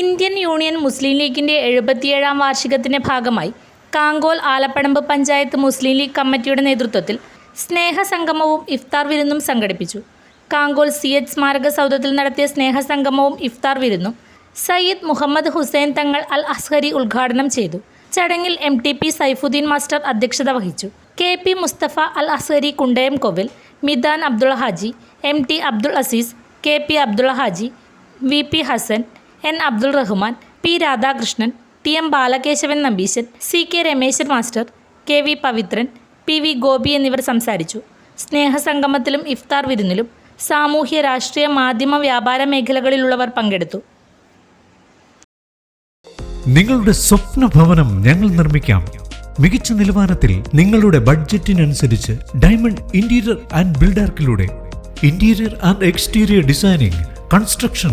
Union മുസ്ലിം ലീഗിന്റെ എഴുപത്തിയേഴാം വാർഷികത്തിന്റെ ഭാഗമായി കാങ്കോൽ ആലപ്പടമ്പ് പഞ്ചായത്ത് മുസ്ലിം ലീഗ് കമ്മിറ്റിയുടെ നേതൃത്വത്തിൽ സ്നേഹസംഗമവും ഇഫ്താർ വിരുന്നും സംഘടിപ്പിച്ചു. കാങ്കോൽ സി എച്ച് സ്മാരക സൗധത്തിൽ നടത്തിയ സ്നേഹസംഗമവും ഇഫ്താർ വിരുന്നും സയ്യിദ് മുഹമ്മദ് ഹുസൈൻ തങ്ങൾ അൽ അസ്ഹരി ഉദ്ഘാടനം ചെയ്തു. ചടങ്ങിൽ M T P Saifuddin master അധ്യക്ഷത വഹിച്ചു. K P Musthafa Al Azhari Kundayam Kovil Midan Abdul Haji M T Abdul Azeez K P Abdul Haji V P Hasan N Abdul Rahman P Radhakrishnan T M Balakesavan Nambeesan C K Rameshan master K V Pavithran P V Gopi എന്നിവർ സംസാരിച്ചു. സ്നേഹസംഗമത്തിലും ഇഫ്താർ വിരുന്നിലും സാമൂഹ്യ രാഷ്ട്രീയ മാധ്യമ വ്യാപാര മേഖലകളിലുള്ളവർ പങ്കെടുത്തു. നിങ്ങളുടെ സ്വപ്ന ഭവനം ഞങ്ങൾ നിർമ്മിക്കാം. മികച്ച നിലവാരത്തിൽ നിങ്ങളുടെ ബഡ്ജറ്റിനനുസരിച്ച് diamond interior and ബിൽഡാർക്കിലൂടെ. Interior and exterior designing construction